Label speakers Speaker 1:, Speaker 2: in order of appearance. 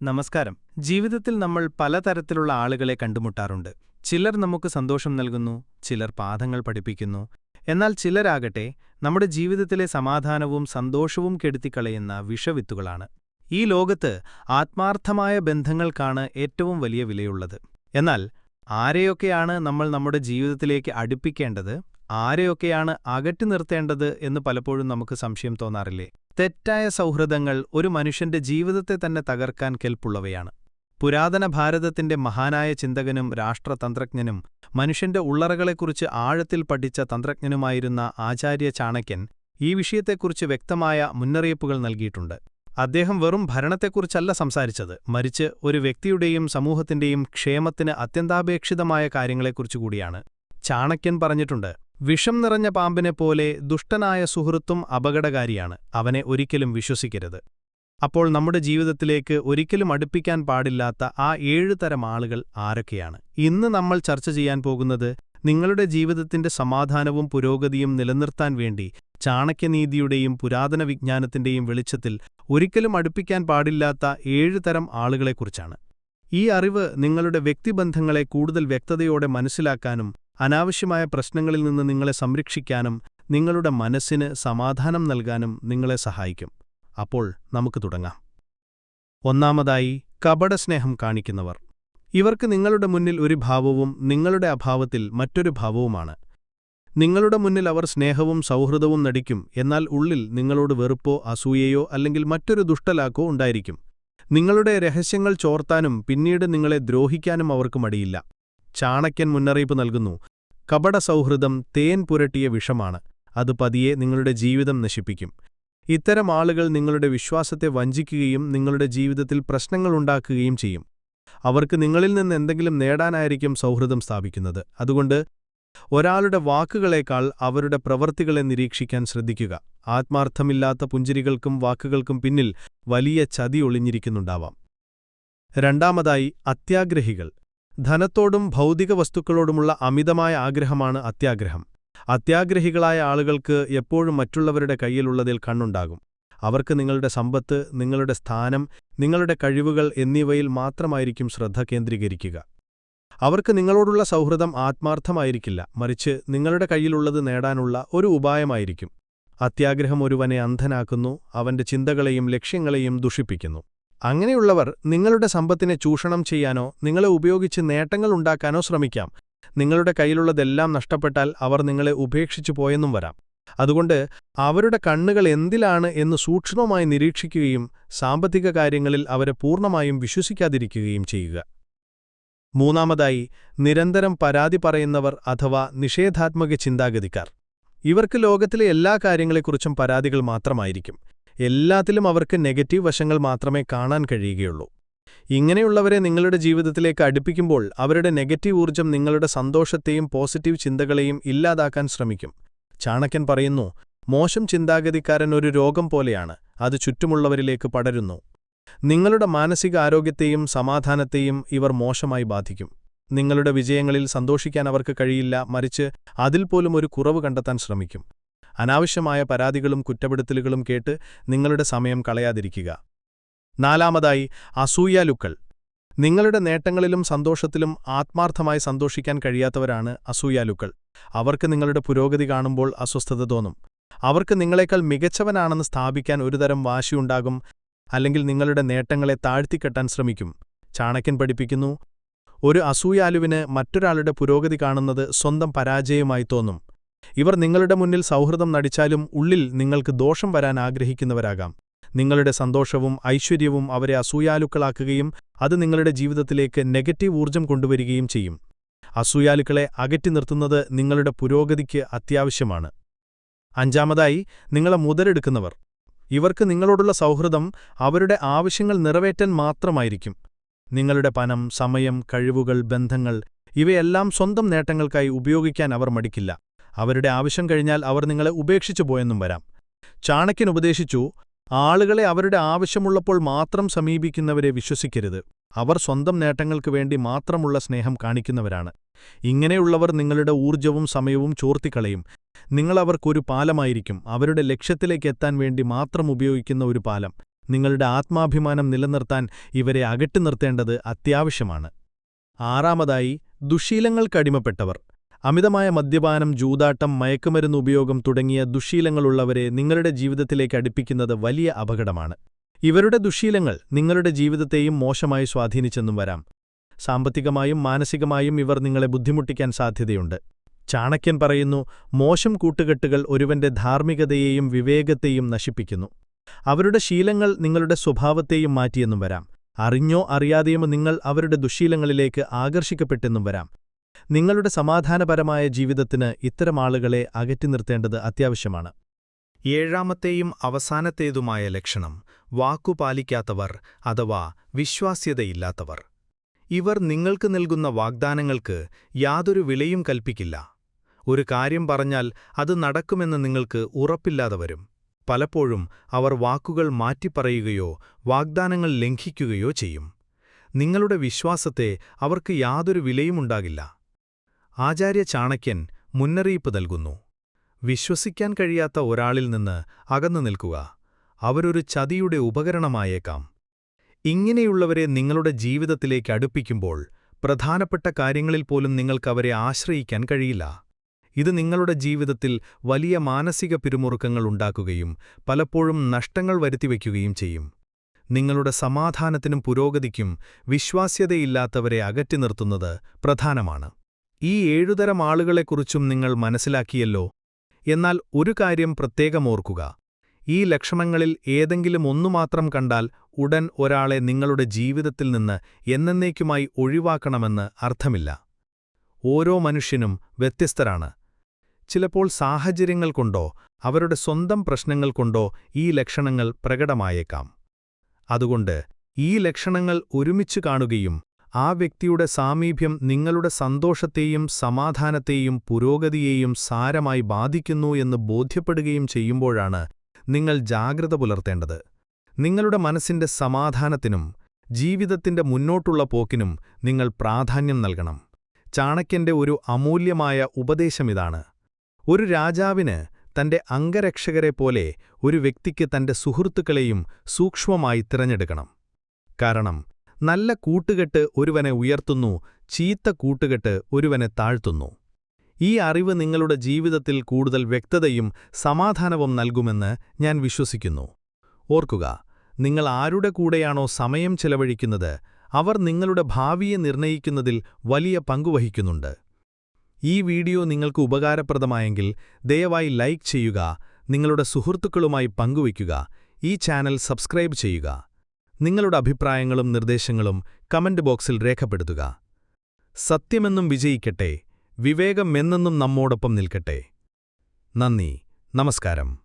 Speaker 1: നമസ്കാരം. ജീവിതത്തിൽ നമ്മൾ പലതരത്തിലുള്ള ആളുകളെ കണ്ടുമുട്ടാറുണ്ട്. ചിലർ നമുക്ക് സന്തോഷം നൽകുന്നു ചിലർ പാദങ്ങൾ പഠിപ്പിക്കുന്നു. എന്നാൽ ചിലരാകട്ടെ നമ്മുടെ ജീവിതത്തിലെ സമാധാനവും സന്തോഷവും കെടുത്തിക്കളയുന്ന വിഷവിത്തുകളാണ്. ഈ ലോകത്ത് ആത്മാർത്ഥമായ ബന്ധങ്ങൾക്കാണ് ഏറ്റവും വലിയ വിലയുള്ളത്. എന്നാൽ ആരെയൊക്കെയാണ് നമ്മൾ നമ്മുടെ ജീവിതത്തിലേക്ക് അടുപ്പിക്കേണ്ടത്? ആരെയൊക്കെയാണ് അകറ്റി നിർത്തേണ്ടത് എന്ന് പലപ്പോഴും നമുക്ക് സംശയം തോന്നാറില്ലേ? തെറ്റായ സൗഹൃദങ്ങൾ ഒരു മനുഷ്യന്റെ ജീവിതത്തെ തന്നെ തകർക്കാൻ കെൽപ്പുള്ളവയാണ്. പുരാതന ഭാരതത്തിന്റെ മഹാനായ ചിന്തകനും രാഷ്ട്രതന്ത്രജ്ഞനും മനുഷ്യന്റെ ഉള്ളറകളെക്കുറിച്ച് ആഴത്തിൽ പഠിച്ച തന്ത്രജ്ഞനുമായിരുന്ന ആചാര്യ ചാണക്യൻ ഈ വിഷയത്തെക്കുറിച്ച് വ്യക്തമായ മുന്നറിയിപ്പുകൾ നൽകിയിട്ടുണ്ട്. അദ്ദേഹം വെറും ഭരണത്തെക്കുറിച്ചല്ല സംസാരിച്ചത് മറിച്ച് ഒരു വ്യക്തിയുടെയും സമൂഹത്തിന്റെയും ക്ഷേമത്തിന് അത്യന്താപേക്ഷിതമായ കാര്യങ്ങളെക്കുറിച്ചുകൂടിയാണ് ചാണക്യൻ പറഞ്ഞിട്ടുണ്ട് വിഷം നിറഞ്ഞ പാമ്പിനെപ്പോലെ ദുഷ്ടനായ സുഹൃത്തും അപകടകാരിയാണ് അവനെ ഒരിക്കലും വിശ്വസിക്കരുത്. അപ്പോൾ നമ്മുടെ ജീവിതത്തിലേക്ക് ഒരിക്കലും അടുപ്പിക്കാൻ പാടില്ലാത്ത ആ ഏഴു തരം ആളുകൾ ആരൊക്കെയാണ്? ഇന്ന് നമ്മൾ ചർച്ച ചെയ്യാൻ പോകുന്നത് നിങ്ങളുടെ ജീവിതത്തിന്റെ സമാധാനവും പുരോഗതിയും നിലനിർത്താൻ വേണ്ടി ചാണക്യനീതിയുടെയും പുരാതന വിജ്ഞാനത്തിന്റെയും വെളിച്ചത്തിൽ ഒരിക്കലും അടുപ്പിക്കാൻ പാടില്ലാത്ത ഏഴു തരം ആളുകളെക്കുറിച്ചാണ്. ഈ അറിവ് നിങ്ങളുടെ വ്യക്തിബന്ധങ്ങളെ കൂടുതൽ വ്യക്തതയോടെ മനസ്സിലാക്കാനും അനാവശ്യമായ പ്രശ്നങ്ങളിൽ നിന്ന് നിങ്ങളെ സംരക്ഷിക്കാനും നിങ്ങളുടെ മനസ്സിന് സമാധാനം നൽകാനും നിങ്ങളെ സഹായിക്കും. അപ്പോൾ നമുക്ക് തുടങ്ങാം. ഒന്നാമതായി കപടസ്നേഹം കാണിക്കുന്നവർ. ഇവർക്ക് നിങ്ങളുടെ മുന്നിൽ ഒരു ഭാവവും നിങ്ങളുടെ അഭാവത്തിൽ മറ്റൊരു ഭാവവുമാണ്. നിങ്ങളുടെ മുന്നിൽ അവർ സ്നേഹവും സൗഹൃദവും നടിക്കും എന്നാൽ ഉള്ളിൽ നിങ്ങളോട് വെറുപ്പോ അസൂയയോ അല്ലെങ്കിൽ മറ്റൊരു ദുഷ്ടലാക്കോ ഉണ്ടായിരിക്കും. നിങ്ങളുടെ രഹസ്യങ്ങൾ ചോർത്താനും പിന്നീട് നിങ്ങളെ ദ്രോഹിക്കാനും അവർക്ക് മടിയില്ല. ചാണക്യൻ മുന്നറിയിപ്പ് നൽകുന്നു കപട സൗഹൃദം തേൻ പുരട്ടിയ വിഷമാണ്. അത് പതിയെ നിങ്ങളുടെ ജീവിതം നശിപ്പിക്കും. ഇത്തരം ആളുകൾ നിങ്ങളുടെ വിശ്വാസത്തെ വഞ്ചിക്കുകയും നിങ്ങളുടെ ജീവിതത്തിൽ പ്രശ്നങ്ങളുണ്ടാക്കുകയും ചെയ്യും. അവർക്ക് നിങ്ങളിൽ നിന്ന് എന്തെങ്കിലും നേടാനായിരിക്കും സൗഹൃദം സ്ഥാപിക്കുന്നത്. അതുകൊണ്ട് ഒരാളുടെ വാക്കുകളേക്കാൾ അവരുടെ പ്രവൃത്തികളെ നിരീക്ഷിക്കാൻ ശ്രദ്ധിക്കുക. ആത്മാർത്ഥമില്ലാത്ത പുഞ്ചിരികൾക്കും വാക്കുകൾക്കും പിന്നിൽ വലിയ ചതി ഒളിഞ്ഞിരിക്കുന്നുണ്ടാവാം. രണ്ടാമതായി അത്യാഗ്രഹികൾ. ധനത്തോടും ഭൗതിക വസ്തുക്കളോടുമുള്ള അമിതമായ ആഗ്രഹമാണ് അത്യാഗ്രഹം. അത്യാഗ്രഹികളായ ആളുകൾക്ക് എപ്പോഴും മറ്റുള്ളവരുടെ കയ്യിലുള്ളതിൽ കണ്ണുണ്ടാകും. അവർക്ക് നിങ്ങളുടെ സമ്പത്ത് നിങ്ങളുടെ സ്ഥാനം നിങ്ങളുടെ കഴിവുകൾ എന്നിവയിൽ മാത്രമായിരിക്കും ശ്രദ്ധ കേന്ദ്രീകരിക്കുക. അവർക്ക് നിങ്ങളോടുള്ള സൗഹൃദം ആത്മാർത്ഥമായിരിക്കില്ല. മറിച്ച് നിങ്ങളുടെ കയ്യിലുള്ളത് നേടാനുള്ള ഒരു ഉപായമായിരിക്കും. അത്യാഗ്രഹം ഒരുവനെ അന്ധനാക്കുന്നു അവന്റെ ചിന്തകളെയും ലക്ഷ്യങ്ങളെയും ദുഷിപ്പിക്കുന്നു. അങ്ങനെയുള്ളവർ നിങ്ങളുടെ സമ്പത്തിനെ ചൂഷണം ചെയ്യാനോ നിങ്ങളെ ഉപയോഗിച്ച് നേട്ടങ്ങൾ ഉണ്ടാക്കാനോ ശ്രമിക്കാം. നിങ്ങളുടെ കയ്യിലുള്ളതെല്ലാം നഷ്ടപ്പെട്ടാൽ അവർ നിങ്ങളെ ഉപേക്ഷിച്ചു പോയെന്നും വരാം. അതുകൊണ്ട് അവരുടെ കണ്ണുകൾ എന്തിലാണ് എന്ന് സൂക്ഷ്മമായി നിരീക്ഷിക്കുകയും സാമ്പത്തിക കാര്യങ്ങളിൽ അവരെ പൂർണമായും വിശ്വസിക്കാതിരിക്കുകയും ചെയ്യുക. മൂന്നാമതായി നിരന്തരം പരാതി പറയുന്നവർ അഥവാ നിഷേധാത്മക ചിന്താഗതിക്കാർ. ഇവർക്ക് ലോകത്തിലെ എല്ലാ കാര്യങ്ങളെക്കുറിച്ചും പരാതികൾ മാത്രമായിരിക്കും. എല്ലാത്തിലും അവർക്ക് നെഗറ്റീവ് വശങ്ങൾ മാത്രമേ കാണാൻ കഴിയുകയുള്ളൂ. ഇങ്ങനെയുള്ളവരെ നിങ്ങളുടെ ജീവിതത്തിലേക്ക് അടുപ്പിക്കുമ്പോൾ അവരുടെ നെഗറ്റീവ് ഊർജം നിങ്ങളുടെ സന്തോഷത്തെയും പോസിറ്റീവ് ചിന്തകളെയും ഇല്ലാതാക്കാൻ ശ്രമിക്കും. ചാണക്യൻ പറയുന്നു മോശം ചിന്താഗതിക്കാരൻ ഒരു രോഗം പോലെയാണ് അത് ചുറ്റുമുള്ളവരിലേക്ക് പടരുന്നു. നിങ്ങളുടെ മാനസിക ആരോഗ്യത്തെയും സമാധാനത്തെയും ഇവർ മോശമായി ബാധിക്കും. നിങ്ങളുടെ വിജയങ്ങളിൽ സന്തോഷിക്കാൻ അവർക്ക് കഴിയില്ല മറിച്ച് അതിൽ പോലും ഒരു കുറവ് കണ്ടെത്താൻ ശ്രമിക്കും. അനാവശ്യമായ പരാതികളും കുറ്റപ്പെടുത്തലുകളും കേട്ട് നിങ്ങളുടെ സമയം കളയാതിരിക്കുക. നാലാമതായി അസൂയാലുക്കൾ. നിങ്ങളുടെ നേട്ടങ്ങളിലും സന്തോഷത്തിലും ആത്മാർത്ഥമായി സന്തോഷിക്കാൻ കഴിയാത്തവരാണ് അസൂയാലുക്കൾ. അവർക്ക് നിങ്ങളുടെ പുരോഗതി കാണുമ്പോൾ അസ്വസ്ഥത തോന്നും. അവർക്ക് നിങ്ങളെക്കാൾ മികച്ചവനാണെന്ന് സ്ഥാപിക്കാൻ ഒരുതരം വാശിയുണ്ടാകും അല്ലെങ്കിൽ നിങ്ങളുടെ നേട്ടങ്ങളെ താഴ്ത്തിക്കെട്ടാൻ ശ്രമിക്കും. ചാണക്യൻ പഠിപ്പിക്കുന്നു. ഒരു അസൂയാലുവിന് മറ്റൊരാളുടെ പുരോഗതി കാണുന്നത് സ്വന്തം പരാജയമായി തോന്നും. ഇവർ നിങ്ങളുടെ മുന്നിൽ സൗഹൃദം നടിച്ചാലും ഉള്ളിൽ നിങ്ങൾക്ക് ദോഷം വരാൻ ആഗ്രഹിക്കുന്നവരാകാം. നിങ്ങളുടെ സന്തോഷവും ഐശ്വര്യവും അവരെ അസൂയാലുക്കളാക്കുകയും അത് നിങ്ങളുടെ ജീവിതത്തിലേക്ക് നെഗറ്റീവ് ഊർജം കൊണ്ടുവരികയും ചെയ്യും. അസൂയാലുക്കളെ അകറ്റി നിർത്തുന്നത് നിങ്ങളുടെ പുരോഗതിക്ക് അത്യാവശ്യമാണ്. അഞ്ചാമതായി നിങ്ങളെ മുതലെടുക്കുന്നവർ. ഇവർക്ക് നിങ്ങളോടുള്ള സൗഹൃദം അവരുടെ ആവശ്യങ്ങൾ നിറവേറ്റാൻ മാത്രമായിരിക്കും. നിങ്ങളുടെ പണം സമയം കഴിവുകൾ ബന്ധങ്ങൾ ഇവയെല്ലാം സ്വന്തം നേട്ടങ്ങൾക്കായി ഉപയോഗിക്കാൻ അവർ മടിക്കില്ല. അവരുടെ ആവശ്യം കഴിഞ്ഞാൽ അവർ നിങ്ങളെ ഉപേക്ഷിച്ചു പോയെന്നും വരാം. ചാണക്യൻ ഉപദേശിച്ചു ആളുകളെ അവരുടെ ആവശ്യമുള്ളപ്പോൾ മാത്രം സമീപിക്കുന്നവരെ വിശ്വസിക്കരുത്. അവർ സ്വന്തം നേട്ടങ്ങൾക്കു വേണ്ടി മാത്രമുള്ള സ്നേഹം കാണിക്കുന്നവരാണ്. ഇങ്ങനെയുള്ളവർ നിങ്ങളുടെ ഊർജവും സമയവും ചോർത്തിക്കളയും. നിങ്ങളവർക്കൊരു പാലമായിരിക്കും. അവരുടെ ലക്ഷ്യത്തിലേക്ക് എത്താൻ വേണ്ടി മാത്രം ഉപയോഗിക്കുന്ന ഒരു പാലം. നിങ്ങളുടെ ആത്മാഭിമാനം നിലനിർത്താൻ ഇവരെ അകറ്റി നിർത്തേണ്ടത് അത്യാവശ്യമാണ്. ആറാമതായി ദുശീലങ്ങൾക്കടിമപ്പെട്ടവർ അമിതമായ മദ്യപാനം ജൂതാട്ടം മയക്കുമരുന്ന് ഉപയോഗം തുടങ്ങിയ ദുശീലങ്ങളുള്ളവരെ നിങ്ങളുടെ ജീവിതത്തിലേക്ക് അടുപ്പിക്കുന്നത് വലിയ അപകടമാണ്. ഇവരുടെ ദുശീലങ്ങൾ നിങ്ങളുടെ ജീവിതത്തെയും മോശമായി സ്വാധീനിച്ചെന്നും വരാം. സാമ്പത്തികമായും മാനസികമായും ഇവർ നിങ്ങളെ ബുദ്ധിമുട്ടിക്കാൻ സാധ്യതയുണ്ട്. ചാണക്യൻ പറയുന്നു മോശം കൂട്ടുകെട്ടുകൾ ഒരുവന്റെ ധാർമ്മികതയെയും വിവേകത്തെയും നശിപ്പിക്കുന്നു. അവരുടെ ശീലങ്ങൾ നിങ്ങളുടെ സ്വഭാവത്തെയും മാറ്റിയെന്നും വരാം. അറിഞ്ഞോ അറിയാതെയോ നിങ്ങൾ അവരുടെ ദുശീലങ്ങളിലേക്ക് ആകർഷിക്കപ്പെട്ടെന്നും വരാം. നിങ്ങളുടെ സമാധാനപരമായ ജീവിതത്തിന് ഇത്തരം ആളുകളെ അകറ്റി നിർത്തേണ്ടത് അത്യാവശ്യമാണ്.
Speaker 2: ഏഴാമത്തെയും അവസാനത്തേതുമായ ലക്ഷണം വാക്കുപാലിക്കാത്തവർ അഥവാ വിശ്വാസ്യതയില്ലാത്തവർ. ഇവർ നിങ്ങൾക്ക് നൽകുന്ന വാഗ്ദാനങ്ങൾക്ക് യാതൊരു വിലയും കൽപ്പിക്കില്ല. ഒരു കാര്യം പറഞ്ഞാൽ അത് നടക്കുമെന്ന് നിങ്ങൾക്ക് ഉറപ്പില്ലാതെ വരും. പലപ്പോഴും അവർ വാക്കുകൾ മാറ്റിപ്പറയുകയോ വാഗ്ദാനങ്ങൾ ലംഘിക്കുകയോ ചെയ്യും. നിങ്ങളുടെ വിശ്വാസത്തെ അവർക്ക് യാതൊരു വിലയുമുണ്ടാകില്ല. ആചാര്യ ചാണക്യൻ മുന്നറിയിപ്പ് നൽകുന്നു. വിശ്വസിക്കാൻ കഴിയാത്ത ഒരാളിൽ നിന്ന് അകന്നു നിൽക്കുക. അവരൊരു ചതിയുടെ ഉപകരണമായേക്കാം. ഇങ്ങനെയുള്ളവരെ നിങ്ങളുടെ ജീവിതത്തിലേക്ക് അടുപ്പിക്കുമ്പോൾ പ്രധാനപ്പെട്ട കാര്യങ്ങളിൽ പോലും നിങ്ങൾക്കവരെ ആശ്രയിക്കാൻ കഴിയില്ല. ഇത് നിങ്ങളുടെ ജീവിതത്തിൽ വലിയ മാനസിക പിരിമുറുക്കങ്ങൾ ഉണ്ടാക്കുകയും പലപ്പോഴും നഷ്ടങ്ങൾ വരുത്തിവെക്കുകയും ചെയ്യും. നിങ്ങളുടെ സമാധാനത്തിനും പുരോഗതിക്കും വിശ്വാസ്യതയില്ലാത്തവരെ അകറ്റി നിർത്തുന്നത് പ്രധാനമാണ്. ഈ ഏഴുതരം ആളുകളെക്കുറിച്ചും നിങ്ങൾ മനസ്സിലാക്കിയല്ലോ. എന്നാൽ ഒരു കാര്യം പ്രത്യേകം ഓർക്കുക. ഈ ലക്ഷണങ്ങളിൽ ഏതെങ്കിലും ഒന്നുമാത്രം കണ്ടാൽ ഉടൻ ഒരാളെ നിങ്ങളുടെ ജീവിതത്തിൽ നിന്ന് എന്നേക്കുമായി ഒഴിവാക്കണമെന്ന് അർത്ഥമില്ല. ഓരോ മനുഷ്യനും വ്യത്യസ്തരാണ്. ചിലപ്പോൾ സാഹചര്യങ്ങൾ കൊണ്ടോ അവരുടെ സ്വന്തം പ്രശ്നങ്ങൾ കൊണ്ടോ ഈ ലക്ഷണങ്ങൾ പ്രകടമായേക്കാം. അതുകൊണ്ട് ഈ ലക്ഷണങ്ങൾ ഒരുമിച്ചു കാണുകയും ആ വ്യക്തിയുടെ സാമീപ്യം നിങ്ങളുടെ സന്തോഷത്തെയും സമാധാനത്തെയും പുരോഗതിയെയും സാരമായി ബാധിക്കുന്നു എന്ന് ബോധ്യപ്പെടുകയും ചെയ്യുമ്പോഴാണ് നിങ്ങൾ ജാഗ്രത പുലർത്തേണ്ടത്. നിങ്ങളുടെ മനസ്സിന്റെ സമാധാനത്തിനും ജീവിതത്തിന്റെ മുന്നോട്ടുള്ള പോക്കിനും നിങ്ങൾ പ്രാധാന്യം നൽകണം. ചാണക്യന്റെ ഒരു അമൂല്യമായ ഉപദേശമിതാണ് ഒരു രാജാവിന് തന്റെ അംഗരക്ഷകരെ പോലെ ഒരു വ്യക്തിക്ക് തന്റെ സുഹൃത്തുക്കളെയും സൂക്ഷ്മമായി തിരഞ്ഞെടുക്കണം. കാരണം നല്ല കൂട്ടുകെട്ട് ഒരുവനെ ഉയർത്തുന്നു ചീത്ത കൂട്ടുകെട്ട് ഒരുവനെ താഴ്ത്തുന്നു. ഈ അറിവ് നിങ്ങളുടെ ജീവിതത്തിൽ കൂടുതൽ വ്യക്തതയും സമാധാനവും നൽകുമെന്ന് ഞാൻ വിശ്വസിക്കുന്നു. ഓർക്കുക നിങ്ങൾ ആരുടെ കൂടെയാണോ സമയം ചെലവഴിക്കുന്നത് അവർ നിങ്ങളുടെ ഭാവിയെ നിർണയിക്കുന്നതിൽ വലിയ പങ്കുവഹിക്കുന്നുണ്ട് ഈ വീഡിയോ നിങ്ങൾക്ക് ഉപകാരപ്രദമായെങ്കിൽ ദയവായി ലൈക്ക് ചെയ്യുക നിങ്ങളുടെ സുഹൃത്തുക്കളുമായി പങ്കുവയ്ക്കുക ഈ ചാനൽ സബ്സ്ക്രൈബ് ചെയ്യുക. നിങ്ങളുടെ അഭിപ്രായങ്ങളും നിർദ്ദേശങ്ങളും കമന്റ് ബോക്സിൽ രേഖപ്പെടുത്തുക. സത്യമെന്നും വിജയിക്കട്ടെ വിവേകം എന്നെന്നും നമ്മോടൊപ്പം നിൽക്കട്ടെ. നന്ദി നമസ്കാരം.